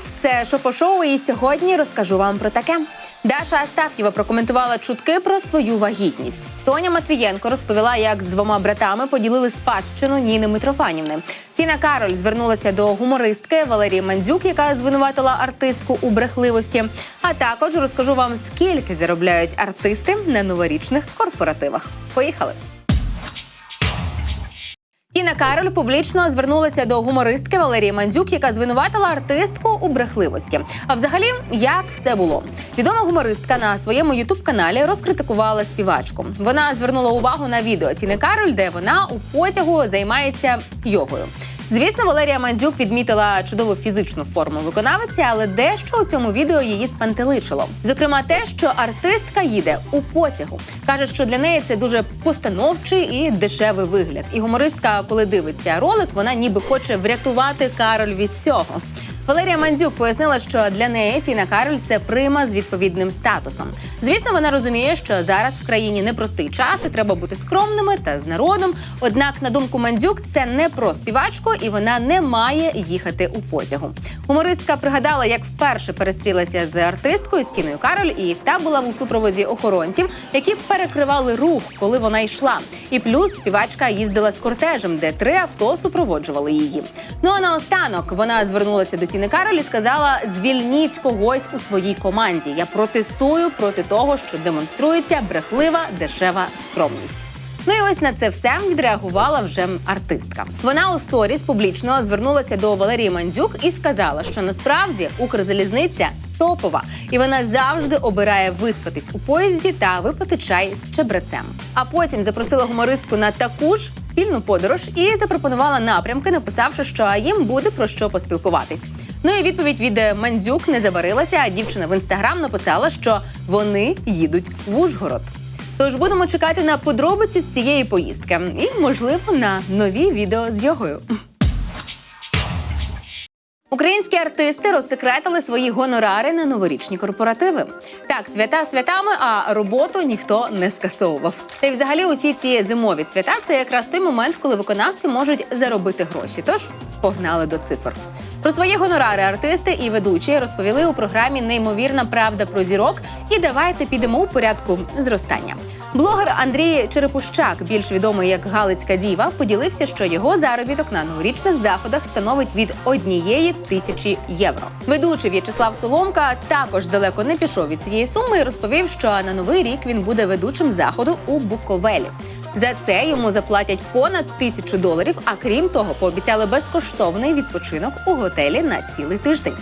Привіт, це Шопо-шоу, і сьогодні розкажу вам про таке. Даша Астаф'єва прокоментувала чутки про свою вагітність. Тоня Матвієнко розповіла, як з двома братами поділили спадщину Ніни Митрофанівни. Тіна Кароль звернулася до гумористки Валерії Мандзюк, яка звинуватила артистку у брехливості. А також розкажу вам, скільки заробляють артисти на новорічних корпоративах. Поїхали! Тіна Кароль публічно звернулася до гумористки Валерії Мандзюк, яка звинуватила артистку у брехливості. А взагалі, як все було? Відома гумористка на своєму ютуб-каналі розкритикувала співачку. Вона звернула увагу на відео Тіни Кароль, де вона у потягу займається йогою. Звісно, Валерія Мандзюк відмітила чудову фізичну форму виконавиці, але дещо у цьому відео її спантеличило. Зокрема, те, що артистка їде у потягу. каже, що для неї це дуже постановчий і дешевий вигляд. І гумористка, коли дивиться ролик, вона ніби хоче врятувати Кароль від цього. Валерія Мандзюк пояснила, що для неї Тіна Кароль це прима з відповідним статусом. Звісно, вона розуміє, що зараз в країні непростий час і треба бути скромними та з народом. Однак, на думку Мандзюк, це не про співачку, і вона не має їхати у потягу. Гумористка пригадала, як вперше перестрілася з артисткою з Тіною Кароль, і та була у супроводі охоронців, які перекривали рух, коли вона йшла. І плюс співачка їздила з кортежем, де три авто супроводжували її. Ну а наостанок вона звернулася до Тіни Кароль і сказала: звільніть когось у своїй команді. Я протестую проти того, що демонструється брехлива дешева скромність. Ну і ось на це все відреагувала вже артистка. Вона у сторіс публічно звернулася до Валерії Мандзюк і сказала, що насправді Укрзалізниця топова, і вона завжди обирає виспатись у поїзді та випити чай з чебрецем. А потім запросила гумористку на таку ж спільну подорож і запропонувала напрямки, написавши, що їм буде про що поспілкуватись. Ну і відповідь від Мандзюк не забарилася. А дівчина в інстаграм написала, що вони їдуть в Ужгород. Тож будемо чекати на подробиці з цієї поїздки і, можливо, на нові відео з йогою. Українські артисти розсекретили свої гонорари на новорічні корпоративи. Так, свята святами, а роботу ніхто не скасовував. Та й взагалі усі ці зимові свята це якраз той момент, коли виконавці можуть заробити гроші. Тож погнали до цифр. Про свої гонорари артисти і ведучі розповіли у програмі Неймовірна правда про зірок. І давайте підемо у порядку зростання. Блогер Андрій Черепущак, більш відомий як Галицька діва, поділився, що його заробіток на новорічних заходах становить від однієї тисячі євро. Ведучий В'ячеслав Соломка також далеко не пішов від цієї суми і розповів, що на новий рік він буде ведучим заходу у Буковелі. За це йому заплатять понад тисячу доларів. А крім того, пообіцяли безкоштовний відпочинок у готелі на цілий тиждень.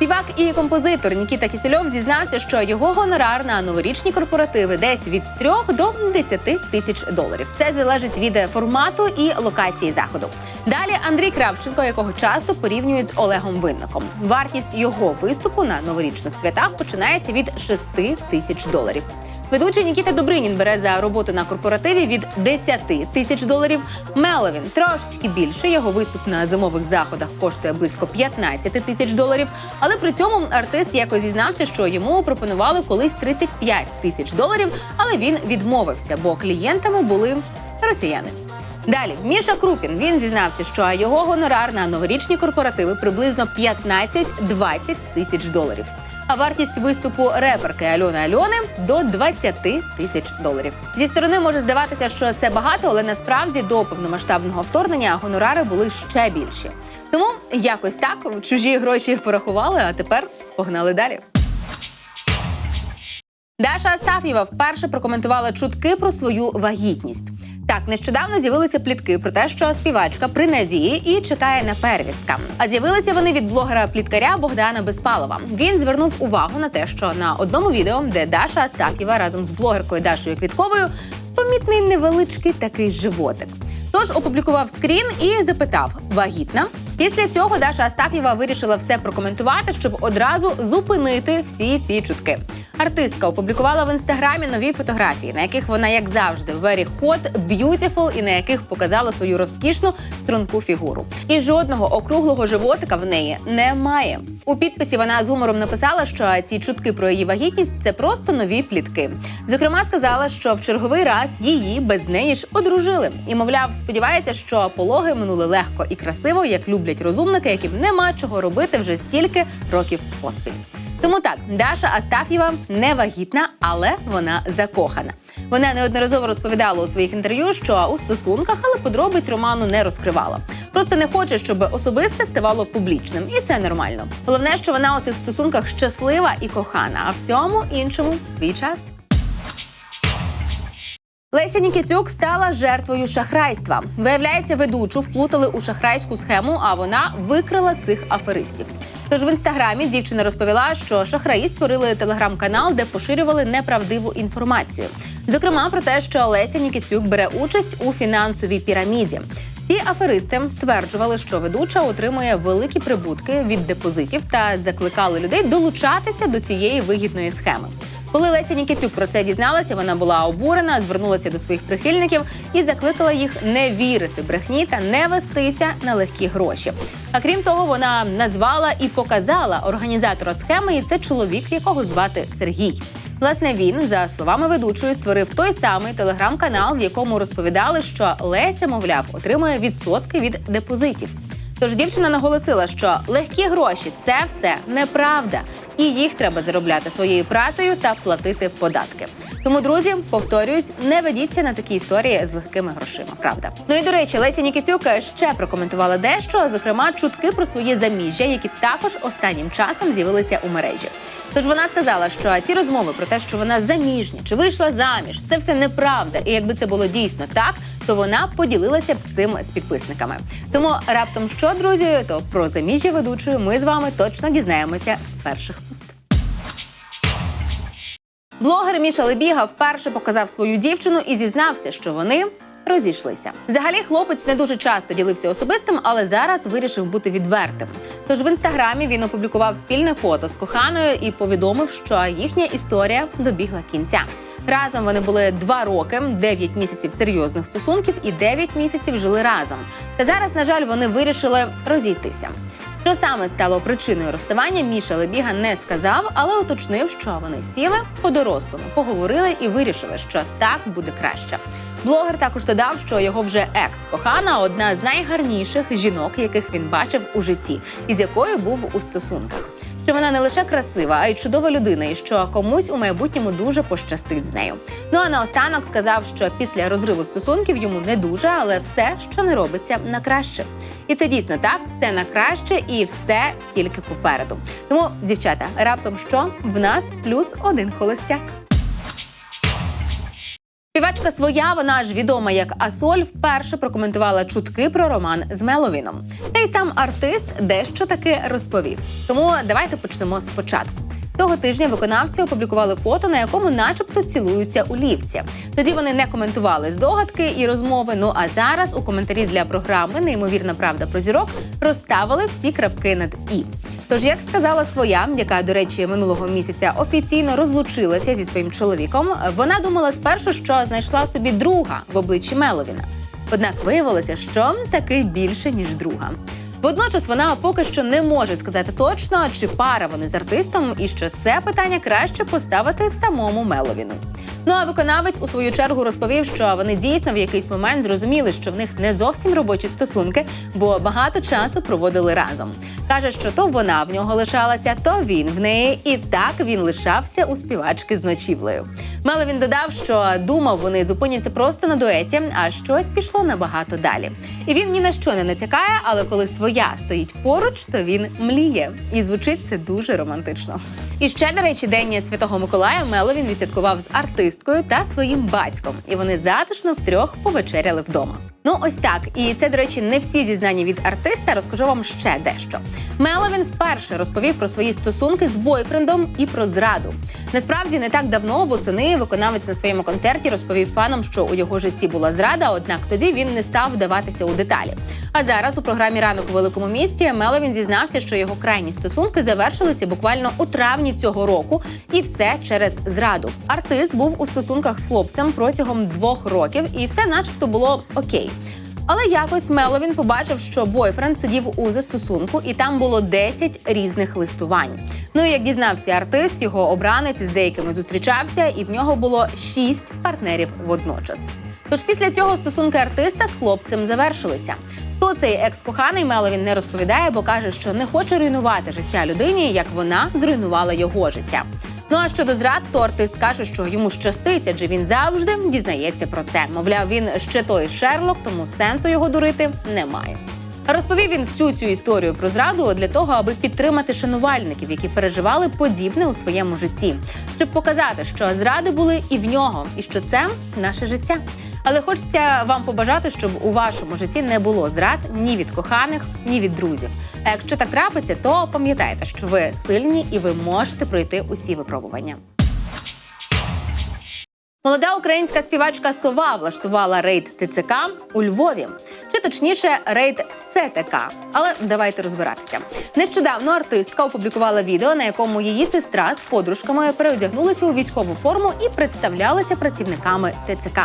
Співак і композитор Нікіта Кісельов зізнався, що його гонорар на новорічні корпоративи десь від 3 до 10 тисяч доларів. Це залежить від формату і локації заходу. Далі Андрій Кравченко, якого часто порівнюють з Олегом Винником. Вартість його виступу на новорічних святах починається від 6 тисяч доларів. Ведучий Нікіта Добринін бере за роботу на корпоративі від 10 тисяч доларів. Меловін трошечки більше. Його виступ на зимових заходах коштує близько 15 тисяч доларів. Але при цьому артист якось зізнався, що йому пропонували колись 35 тисяч доларів, але він відмовився, бо клієнтами були росіяни. Далі Міша Крупін він зізнався, що його гонорар на новорічні корпоративи приблизно 15-20 тисяч доларів. А вартість виступу реперки Альони Альони до 20 тисяч доларів. Зі сторони може здаватися, що це багато, але насправді до повномасштабного вторгнення гонорари були ще більші. Тому якось так чужі гроші порахували, а тепер погнали далі. Даша Астаф'єва вперше прокоментувала чутки про свою вагітність. Так, нещодавно з'явилися плітки про те, що співачка при надії і чекає на первістка. А з'явилися вони від блогера пліткаря Богдана Безпалова. Він звернув увагу на те, що на одному відео, де Даша Астаф'єва разом з блогеркою Дашою Квітковою, помітний невеличкий такий животик. Тож опублікував скрін і запитав: вагітна. Після цього Даша Астаф'єва вирішила все прокоментувати, щоб одразу зупинити всі ці чутки. Артистка опублікувала в інстаграмі нові фотографії, на яких вона, як завжди, very hot, beautiful і на яких показала свою розкішну струнку фігуру. І жодного округлого животика в неї немає. У підписі вона з гумором написала, що ці чутки про її вагітність це просто нові плітки. Зокрема, сказала, що в черговий раз її без неї ж одружили. І, мовляв, сподівається, що пологи минули легко і красиво, як люблять розумники, яким нема чого робити вже стільки років поспіль. Тому так, Даша Астаф'єва не вагітна, але вона закохана. Вона неодноразово розповідала у своїх інтерв'ю, що у стосунках, але подробиць роману не розкривала. Просто не хоче, щоб особисте ставало публічним, і це нормально. Головне, що вона у цих стосунках щаслива і кохана, а всьому іншому свій час. Леся Нікітюк стала жертвою шахрайства. Виявляється, ведучу вплутали у шахрайську схему, а вона викрила цих аферистів. Тож в інстаграмі дівчина розповіла, що шахраї створили телеграм-канал, де поширювали неправдиву інформацію. Зокрема, про те, що Леся Нікітюк бере участь у фінансовій піраміді. Ці аферисти стверджували, що ведуча отримує великі прибутки від депозитів та закликали людей долучатися до цієї вигідної схеми. Коли Леся Нікітюк про це дізналася, вона була обурена, звернулася до своїх прихильників і закликала їх не вірити брехні та не вестися на легкі гроші. А крім того, вона назвала і показала організатора схеми, і це чоловік, якого звати Сергій. Власне, він, за словами ведучої, створив той самий телеграм-канал, в якому розповідали, що Леся, мовляв, отримує відсотки від депозитів. Тож дівчина наголосила, що легкі гроші це все неправда, і їх треба заробляти своєю працею та платити податки. Тому, друзі, повторююсь, не ведіться на такі історії з легкими грошима. Правда. Ну і до речі, Леся Нікітюк ще прокоментувала дещо, зокрема, чутки про своє заміжжя, які також останнім часом з'явилися у мережі. Тож вона сказала, що ці розмови про те, що вона заміжня чи вийшла заміж, це все неправда. І якби це було дійсно так, то вона поділилася б цим з підписниками. Тому раптом що, друзі, то про заміжжя ведучої ми з вами точно дізнаємося з перших уст. Блогер Міша Лебіга вперше показав свою дівчину і зізнався, що вони. Розійшлися. Взагалі, хлопець не дуже часто ділився особистим, але зараз вирішив бути відвертим. Тож в інстаграмі він опублікував спільне фото з коханою і повідомив, що їхня історія добігла кінця. Разом вони були два роки, 9 місяців серйозних стосунків і 9 місяців жили разом. Та зараз, на жаль, вони вирішили розійтися. Що саме стало причиною розставання, Міша Лебіга не сказав, але уточнив, що вони сіли по-дорослому, поговорили і вирішили, що так буде краще. Блогер також додав, що його вже екс-кохана одна з найгарніших жінок, яких він бачив у житті, і з якою був у стосунках. Що вона не лише красива, а й чудова людина, і що комусь у майбутньому дуже пощастить з нею. Ну а наостанок сказав, що після розриву стосунків йому не дуже, але все, що не робиться, на краще. І це дійсно так, все на краще і все тільки попереду. Тому, дівчата, раптом що в нас плюс один холостяк. Співачка своя, вона ж відома як Асоль, вперше прокоментувала чутки про роман з Меловіном. Та й сам артист дещо таки розповів. Тому давайте почнемо спочатку. Того тижня виконавці опублікували фото, на якому, начебто, цілуються у лівці. Тоді вони не коментували здогадки і розмови. Ну а зараз у коментарі для програми Неймовірна правда про зірок розставили всі крапки над і. Тож, як сказала своя, яка, до речі, минулого місяця офіційно розлучилася зі своїм чоловіком, вона думала спершу, що знайшла собі друга в обличчі Меловіна. Однак виявилося, що таки більше ніж друга. Водночас вона поки що не може сказати точно, чи пара вони з артистом, і що це питання краще поставити самому Меловіну. Ну а виконавець у свою чергу розповів, що вони дійсно в якийсь момент зрозуміли, що в них не зовсім робочі стосунки, бо багато часу проводили разом. Каже, що то вона в нього лишалася, то він в неї, і так він лишався у співачки з ночівлею. Меловін додав, що думав, вони зупиняться просто на дуеті, а щось пішло набагато далі. І він ні на що не натякає, але коли своя стоїть поруч, то він мліє. І звучить це дуже романтично. І ще, до речі, день Святого Миколая Меловін відсвяткував з артисткою та своїм батьком, і вони затишно втрьох повечеряли вдома. Ну, ось так. І це, до речі, не всі зізнання від артиста. Розкажу вам ще дещо. Меловін вперше розповів про свої стосунки з бойфрендом і про зраду. Насправді не так давно восени виконавець на своєму концерті розповів фанам, що у його житті була зрада, однак тоді він не став вдаватися у деталі. А зараз у програмі Ранок у великому місті Меловін зізнався, що його крайні стосунки завершилися буквально у травні цього року, і все через зраду. Артист був у стосунках з хлопцем протягом двох років, і все, начебто, було окей. Але якось Меловін побачив, що бойфренд сидів у застосунку, і там було 10 різних листувань. Ну і як дізнався артист, його обранець з деякими зустрічався, і в нього було 6 партнерів водночас. Тож після цього стосунки артиста з хлопцем завершилися. Хто цей екс-коханий Меловін не розповідає, бо каже, що не хоче руйнувати життя людині, як вона зруйнувала його життя. Ну а щодо зрад, то артист каже, що йому щастить, адже він завжди дізнається про це. Мовляв, він ще той Шерлок, тому сенсу його дурити немає. Розповів він всю цю історію про зраду для того, аби підтримати шанувальників, які переживали подібне у своєму житті, щоб показати, що зради були і в нього, і що це наше життя. Але хочеться вам побажати, щоб у вашому житті не було зрад ні від коханих, ні від друзів. А якщо так трапиться, то пам'ятайте, що ви сильні і ви можете пройти усі випробування. Молода українська співачка Сова влаштувала рейд ТЦК у Львові, чи точніше, рейд ЦТК. Але давайте розбиратися. Нещодавно артистка опублікувала відео, на якому її сестра з подружками переодягнулася у військову форму і представлялася працівниками ТЦК.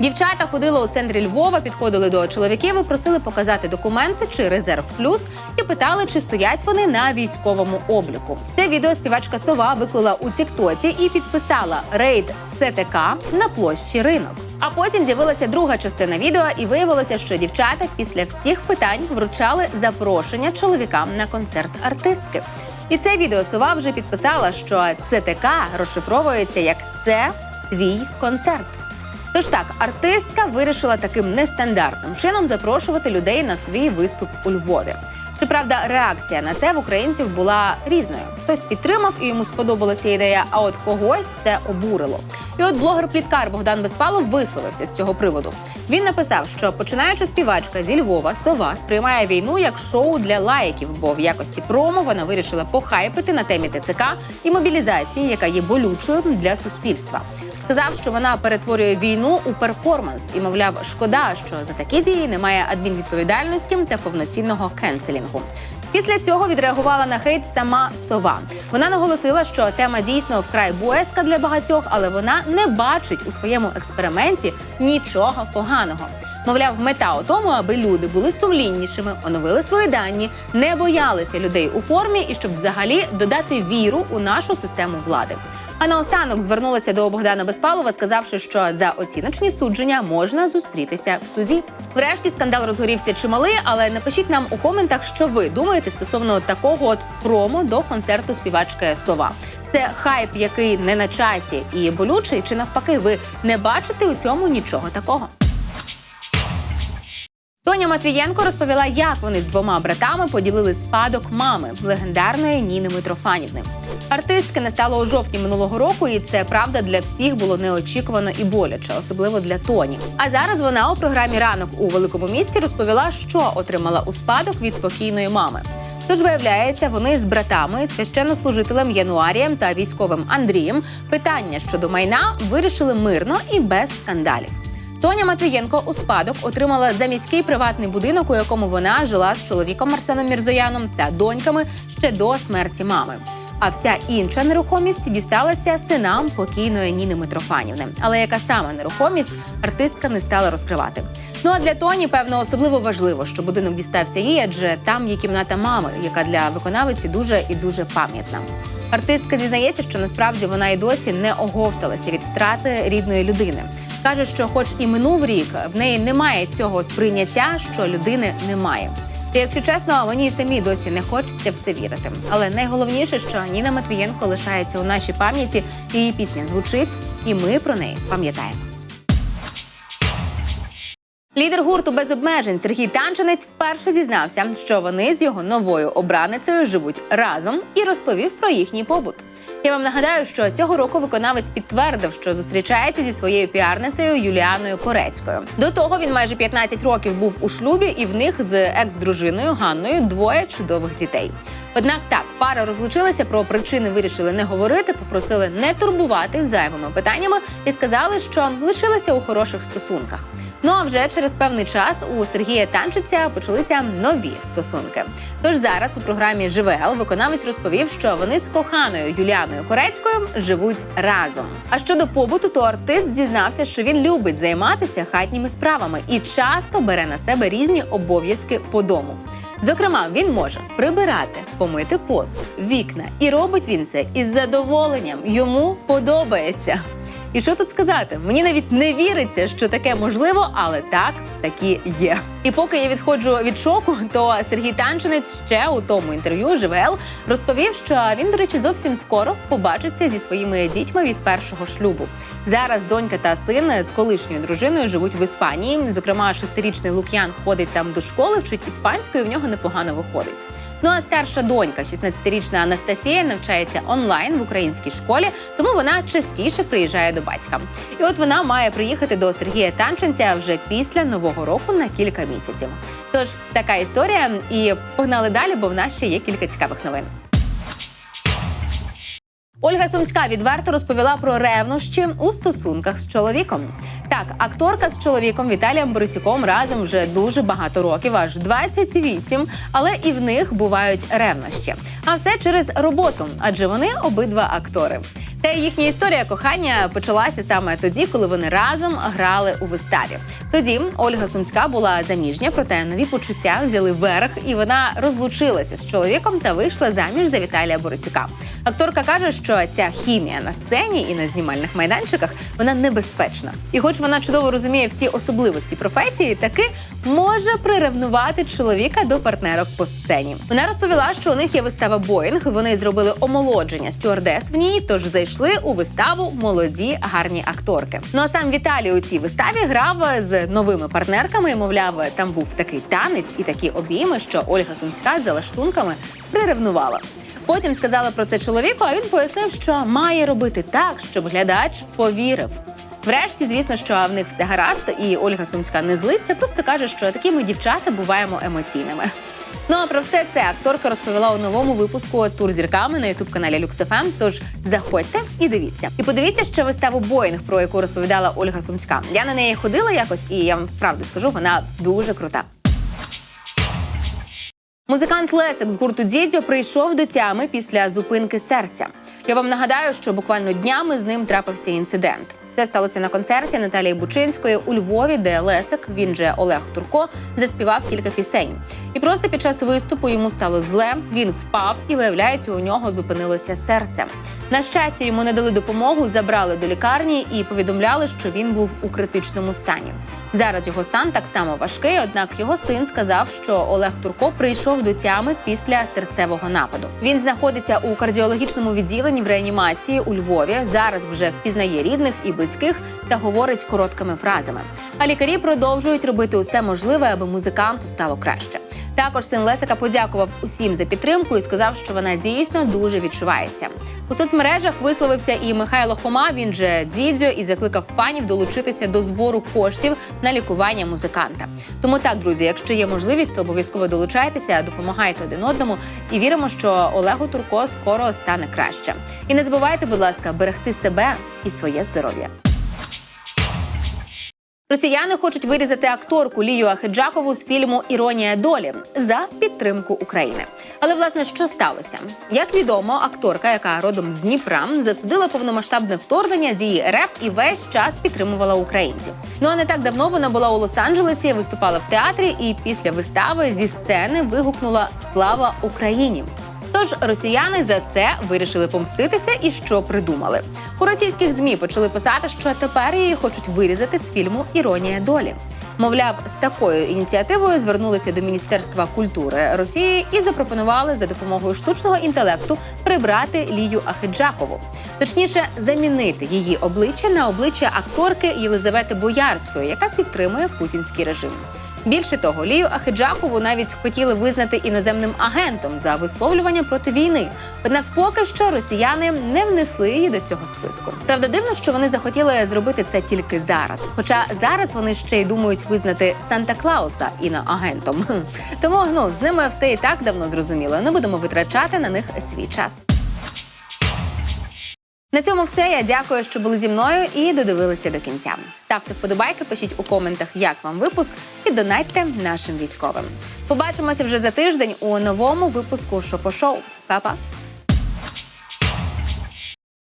Дівчата ходили у центрі Львова, підходили до чоловіків і просили показати документи чи резерв плюс і питали, чи стоять вони на військовому обліку. Це відео співачка Сова виклала у Тіктоці і підписала рейд ЦТК на площі ринок. А потім з'явилася друга частина відео, і виявилося, що дівчата після всіх питань вручали запрошення чоловікам на концерт артистки. І це відео Сова вже підписала, що ЦТК розшифровується як це твій концерт. Тож так, артистка вирішила таким нестандартним чином запрошувати людей на свій виступ у Львові. Щоправда, реакція на це в українців була різною. Хтось підтримав і йому сподобалася ідея, а от когось це обурило. І от блогер-пліткар Богдан Безпалов висловився з цього приводу. Він написав, що починаючи співачка зі Львова, сова сприймає війну як шоу для лайків, бо в якості промо вона вирішила похайпити на темі ТЦК і мобілізації, яка є болючою для суспільства. Сказав, що вона перетворює війну у перформанс і, мовляв, шкода, що за такі дії немає адмінвідповідальності та повноцінного кенселінгу. Після цього відреагувала на хейт сама сова. Вона наголосила, що тема дійсно вкрай боязка для багатьох, але вона не бачить у своєму експерименті нічого поганого. Мовляв, мета у тому, аби люди були сумліннішими, оновили свої дані, не боялися людей у формі і щоб взагалі додати віру у нашу систему влади. А наостанок звернулася до Богдана Безпалова, сказавши, що за оціночні судження можна зустрітися в суді. Врешті скандал розгорівся чималий, але напишіть нам у коментах, що ви думаєте стосовно такого от промо до концерту співачки Сова. Це хайп, який не на часі і болючий, чи навпаки, ви не бачите у цьому нічого такого. Тоня Матвієнко розповіла, як вони з двома братами поділили спадок мами легендарної Ніни Митрофанівни. Артистки не стало у жовтні минулого року, і це правда для всіх було неочікувано і боляче, особливо для Тоні. А зараз вона у програмі Ранок у великому місті розповіла, що отримала у спадок від покійної мами. Тож виявляється, вони з братами, священнослужителем Януарієм та військовим Андрієм питання щодо майна вирішили мирно і без скандалів. Тоня Матвієнко у спадок отримала заміський приватний будинок, у якому вона жила з чоловіком Арсеном Мірзояном та доньками ще до смерті мами. А вся інша нерухомість дісталася синам покійної Ніни Митрофанівни. Але яка саме нерухомість артистка не стала розкривати. Ну а для Тоні, певно, особливо важливо, що будинок дістався їй, адже там є кімната мами, яка для виконавиці дуже і дуже пам'ятна. Артистка зізнається, що насправді вона і досі не оговталася від втрати рідної людини. Каже, що, хоч і минув рік, в неї немає цього прийняття, що людини немає. Якщо чесно, мені самі досі не хочеться в це вірити. Але найголовніше, що Ніна Матвієнко лишається у нашій пам'яті, її пісня звучить, і ми про неї пам'ятаємо. Лідер гурту без обмежень Сергій Танчинець вперше зізнався, що вони з його новою обраницею живуть разом і розповів про їхній побут. Я вам нагадаю, що цього року виконавець підтвердив, що зустрічається зі своєю піарницею Юліаною Корецькою. До того він майже 15 років був у шлюбі, і в них з екс-дружиною Ганною двоє чудових дітей. Однак так, пара розлучилася про причини, вирішили не говорити, попросили не турбувати зайвими питаннями і сказали, що лишилися у хороших стосунках. Ну а вже через певний час у Сергія Танчиця почалися нові стосунки. Тож зараз у програмі ЖВЛ виконавець розповів, що вони з коханою Юліаною Корецькою живуть разом. А щодо побуту, то артист зізнався, що він любить займатися хатніми справами і часто бере на себе різні обов'язки по дому. Зокрема, він може прибирати, помити посуд, вікна, і робить він це із задоволенням. Йому подобається. І що тут сказати? Мені навіть не віриться, що таке можливо, але так такі є. І поки я відходжу від шоку, то Сергій Танчинець ще у тому інтерв'ю ЖВЛ розповів, що він, до речі, зовсім скоро побачиться зі своїми дітьми від першого шлюбу. Зараз донька та син з колишньою дружиною живуть в Іспанії. Зокрема, шестирічний Лук'ян ходить там до школи, вчить іспанською. В нього непогано виходить. Ну а старша донька, 16-річна Анастасія, навчається онлайн в українській школі, тому вона частіше приїжджає до батька. І от вона має приїхати до Сергія Танченця вже після нового року на кілька місяців. Тож така історія, і погнали далі, бо в нас ще є кілька цікавих новин. Ольга Сумська відверто розповіла про ревнощі у стосунках з чоловіком. Так, акторка з чоловіком Віталієм Борисюком разом вже дуже багато років, аж 28, але і в них бувають ревнощі. А все через роботу, адже вони обидва актори. Та їхня історія кохання почалася саме тоді, коли вони разом грали у виставі. Тоді Ольга Сумська була заміжня, проте нові почуття взяли верх, і вона розлучилася з чоловіком та вийшла заміж за Віталія Борисюка. Акторка каже, що ця хімія на сцені і на знімальних майданчиках вона небезпечна. І, хоч вона чудово розуміє всі особливості професії, таки може приревнувати чоловіка до партнерок по сцені. Вона розповіла, що у них є вистава Боїнг. Вони зробили омолодження стюардес в ній, тож зайшли у виставу молоді гарні акторки. Ну а сам Віталій у цій виставі грав з новими партнерками. І, мовляв, там був такий танець і такі обійми, що Ольга Сумська за лаштунками приревнувала. Потім сказала про це чоловіку, а він пояснив, що має робити так, щоб глядач повірив. Врешті, звісно, що в них все гаразд, і Ольга Сумська не злиться, просто каже, що такі ми дівчата буваємо емоційними. Ну а про все це акторка розповіла у новому випуску тур зірками на ютуб каналі LuxFM, Тож заходьте і дивіться. І подивіться ще виставу Боїнг, про яку розповідала Ольга Сумська. Я на неї ходила якось, і я вам правду скажу, вона дуже крута. Музикант Лесик з гурту Дідьо прийшов до тями після зупинки серця. Я вам нагадаю, що буквально днями з ним трапився інцидент. Це сталося на концерті Наталії Бучинської у Львові, де Лесик, він же Олег Турко, заспівав кілька пісень. І просто під час виступу йому стало зле. Він впав і виявляється, у нього зупинилося серце. На щастя, йому не дали допомогу, забрали до лікарні і повідомляли, що він був у критичному стані. Зараз його стан так само важкий. Однак його син сказав, що Олег Турко прийшов до тями після серцевого нападу. Він знаходиться у кардіологічному відділенні в реанімації у Львові. Зараз вже впізнає рідних і близьких та говорить короткими фразами. А лікарі продовжують робити усе можливе, аби музиканту стало краще. Також син Лесика подякував усім за підтримку і сказав, що вона дійсно дуже відчувається. У соцмережах висловився і Михайло Хома. Він же дідзьо і закликав фанів долучитися до збору коштів на лікування музиканта. Тому так, друзі, якщо є можливість, то обов'язково долучайтеся, допомагайте один одному і віримо, що Олегу Турко скоро стане краще. І не забувайте, будь ласка, берегти себе і своє здоров'я. Росіяни хочуть вирізати акторку Лію Ахеджакову з фільму Іронія долі за підтримку України. Але власне що сталося? Як відомо, акторка, яка родом з Дніпра, засудила повномасштабне вторгнення дії РФ і весь час підтримувала українців. Ну а не так давно вона була у Лос-Анджелесі, виступала в театрі, і після вистави зі сцени вигукнула Слава Україні. Тож росіяни за це вирішили помститися і що придумали. У російських змі почали писати, що тепер її хочуть вирізати з фільму Іронія долі. Мовляв, з такою ініціативою звернулися до Міністерства культури Росії і запропонували за допомогою штучного інтелекту прибрати Лію Ахеджакову, точніше, замінити її обличчя на обличчя акторки Єлизавети Боярської, яка підтримує путінський режим. Більше того, Лію Ахеджакову навіть хотіли визнати іноземним агентом за висловлювання проти війни. Однак, поки що росіяни не внесли її до цього списку. Правда, дивно, що вони захотіли зробити це тільки зараз. Хоча зараз вони ще й думають визнати Санта Клауса іноагентом. Тому ну з ними все і так давно зрозуміло. Не будемо витрачати на них свій час. На цьому все. Я дякую, що були зі мною і додивилися до кінця. Ставте вподобайки, пишіть у коментах, як вам випуск, і донайте нашим військовим. Побачимося вже за тиждень у новому випуску Шопо-шоу. Па-па!